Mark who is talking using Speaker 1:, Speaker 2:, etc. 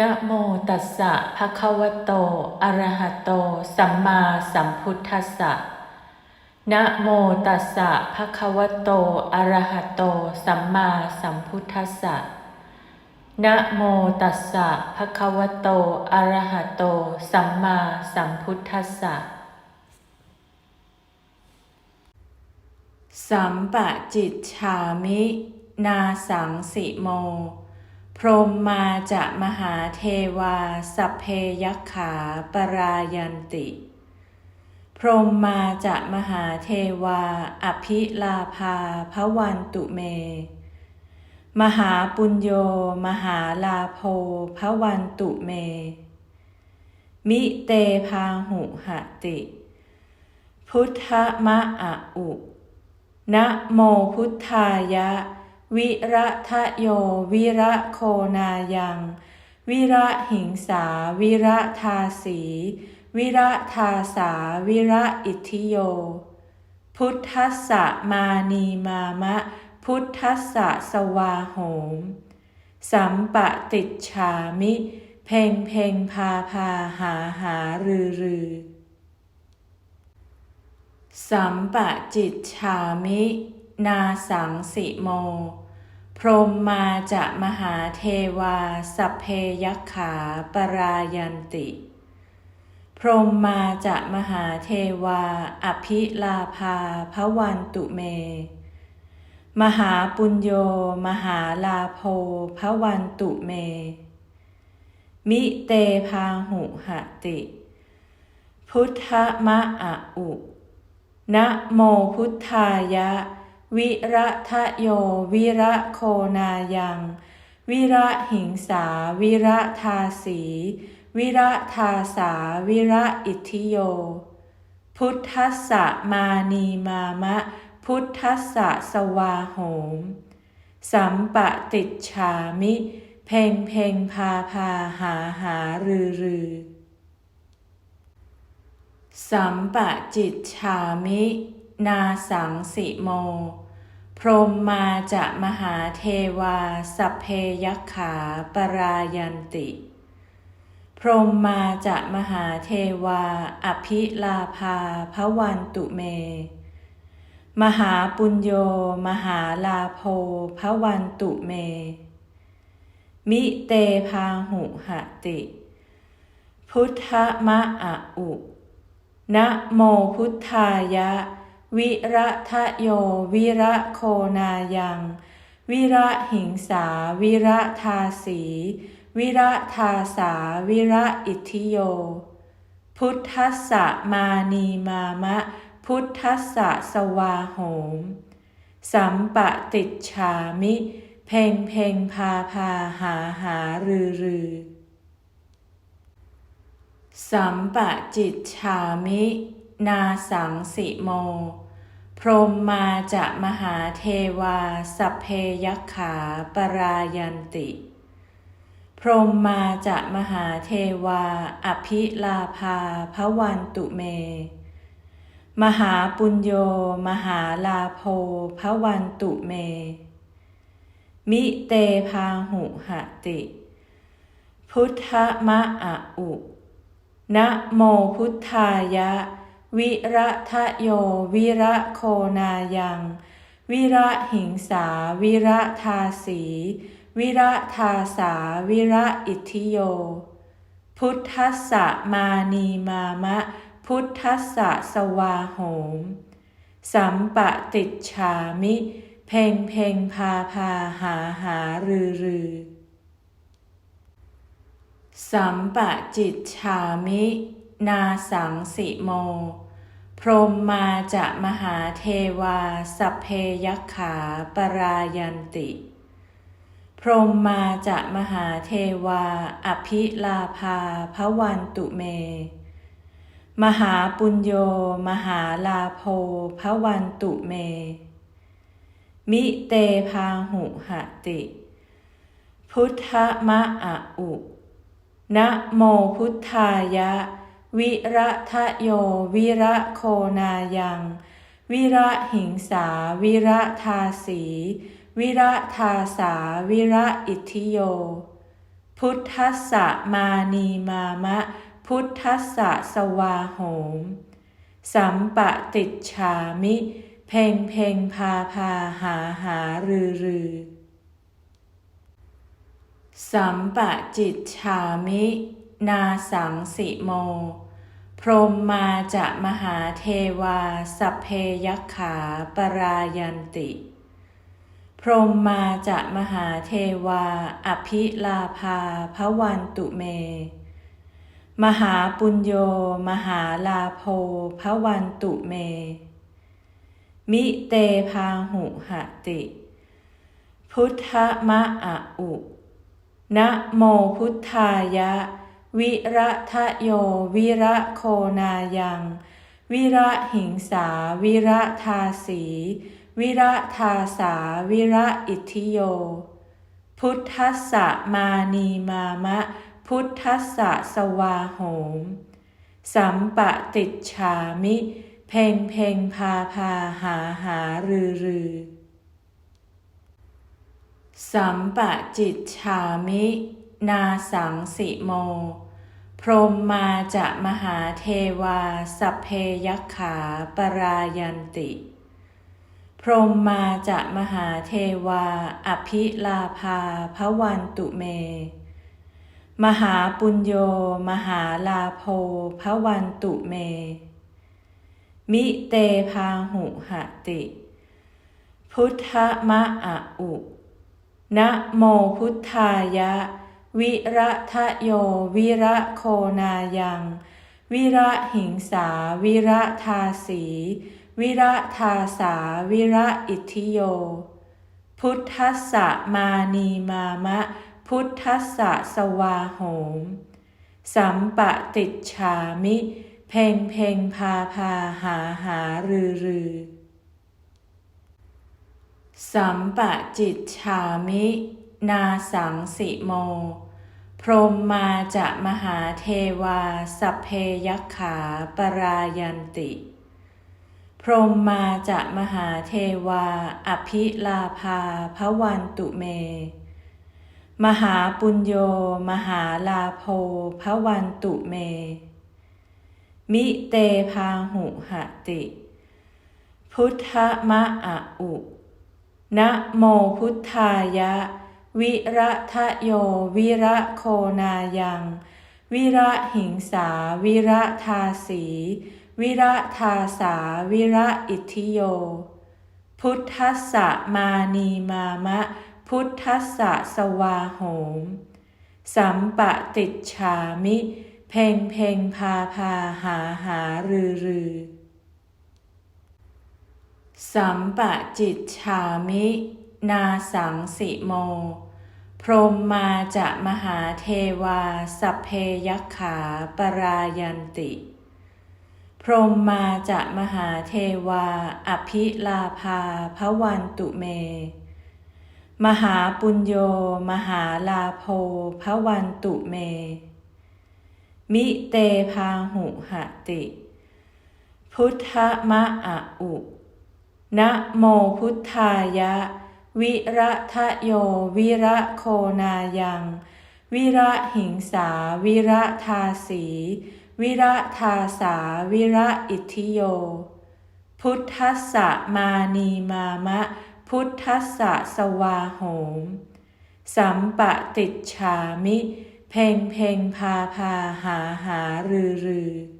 Speaker 1: นะโมตัสสะภะคะวะโต อะระหะโต สัมมาสัมพุทธัสสะ นะโมตัสสะภะคะวะโต อะระหะโต สัมมาสัมพุทธัสสะ นะโมตัสสะภะคะวะโต อะระหะโต สัมมาสัมพุทธัสสะ สัมปะจิตฉามิ นาสังสิโม พรมมาจะมหาเทวาสัพเพยักขาปรายันติ พรมมาจะมหาเทวา อภิลาภาพวันตุเม มหาปุญโย มหาลาโภพวันตุเม มิเตพาหุหติ พุทธมะอะอุ นะโมพุทธายะ วิระทะโย วิระโคนายัง วิระหิงสา วิระทาสี วิระทาสา วิระอิทิโย พุทธัสสะมานีมามะ พุทธัสสะสวาโหม สัมปะติจฉามิ เพ่งเพ่งพาพาหาหารือรือสัมปะจิตฉามิ นาสังสิโม พรมมาจะมหาเทวา สัพเพยักขาปรายันติ พรมมาจะมหาเทวา อภิลาภาพวันตุเม มหาปุญโย มหาลาโภพวันตุเม มิเตพาหุหติ พุทธมะอะอุ นะโมพุทธายะ วิระทะโย วิระโคนายัง วิระหิงสา วิระทาสี วิระทาสา วิระอิทธิโย พุทธัสสะมานีมามะ พุทธัสสะสวาโหม สัมปะติจฉามิ เพ่งเพ่งพาพาหาหารือรือ สัมปะจิตฉามิ นาสังสิโม พรหมมาจะมหาเทวา สัพเพยักขาปรายันติ พรหมมาจะมหาเทวา อภิลาภาพวันตุเม มหาปุญโย มหาลาโภพวันตุเม มิเตพาหุหติ พุทธมะอะอุนะโมพุทธายะ วิระทะโย วิระโคนายัง วิระหิงสา วิระทาสี วิระทาสา วิระอิทธิโย พุทธัสสะมานีมามะ พุทธัสสะสวาโหม สัมปะติจฉามิ เพ่งเพ่งพาพาหาหารือรือ สัมปะจิตฉามิ นาสังสิโม พรหมมาจะมหาเทวาสัพเพยักขาปรายันติ พรหมมาจะมหาเทวา อภิลาภาพวันตุเม มหาปุญโย มหาลาโภพวันตุเม มิเตพาหุหติ พุทธมะอะอุนะโมพุทธายะ วิระทะโย วิระโคนายัง วิระหิงสา วิระทาสี วิระทาสา วิระอิทธิโย พุทธัสสะมานีมามะ พุทธัสสะสวาโหม สัมปะติจฉามิ เพ่งเพ่งพาพาหาหารือรือ สัมปะจิตฉามินาสังสิโม พรมมาจะมหาเทวา สัพเพยักขาปรายันติ พรมมาจะมหาเทวา อภิลาภาพวันตุเม มหาปุญโย มหาลาโภพวันตุเม มิเตพาหุหติ พุทธมะอะอุ นะโมพุทธายะ วิระทะโย วิระโคนายัง วิระหิงสา วิระทาสี วิระทาสา วิระอิทธิโย พุทธัสสะมานีมามะ พุทธัสสะสวาโหม สัมปะติจฉามิ เพ่งเพ่งพาพาหาหารือรือ สัมปะจิตฉามิ นาสังสิโม พรหมมาจะมหาเทวาสัพเพยักขาปรายันติ พรหมมาจะมหาเทวา อภิลาภาพวันตุเม มหาปุญโย มหาลาโภพวันตุเม มิเตพาหุหติ พุทธมะอะอุนะโมพุทธายะ วิระทะโย วิระโคนายัง วิระหิงสา วิระทาสี วิระทาสา วิระอิทธิโย พุทธัสสะมานีมามะ พุทธัสสะสวาโหม สัมปะติจฉามิ เพ่งเพ่งพาพาหาหารือรือ สัมปะจิตฉามิ นาสังสิโม พรมมาจะมหาเทวา สัพเพยักขาปรายันติ พรมมาจะมหาเทวา อภิลาภาพวันตุเม มหาปุญโย มหาลาโภพวันตุเม มิเตพาหุหติ พุทธมะอะอุนะโมพุทธายะ วิระทะโย วิระโคนายัง วิระหิงสา วิระทาสี วิระทาสา วิระอิทธิโย พุทธัสสะมานีมามะ พุทธัสสะสวาโหม สัมปะติจฉามิ เพ่งเพ่งพาพาหาหารือรือสัมปะจิตฉามิ นาสังสิโม พรมมาจะมหาเทวา สัพเพยักขาปรายันติ พรมมาจะมหาเทวา อภิลาภาพวันตุเม มหาปุญโย มหาลาโภพวันตุเม มิเตพาหุหติ พุทธมะอะอุนะโมพุทธายะ วิระทะโย วิระโคนายัง วิระหิงสา วิระทาสี วิระทาสา วิระอิทธิโย พุทธัสสะมานีมามะ พุทธัสสะสวาโหม สัมปะติจฉามิ เพ่งเพ่งพาพาหาหารือรือสัมปะจิตฉามิ นาสังสิโม พรมมาจะมหาเทวาสัพเพยักขาปรายันติ พรมมาจะมหาเทวา อภิลาภาพวันตุเม มหาปุญโย มหาลาโภพวันตุเม มิเตพาหุหติ พุทธมะอะอุนะโมพุทธายะ วิระทะโย วิระโคนายัง วิระหิงสา วิระทาสี วิระทาสา วิระอิทธิโย พุทธัสสะมานีมามะ พุทธัสสะสวาโหม สัมปะติจฉามิ เพ่งเพ่งพาพาหาหารือรือ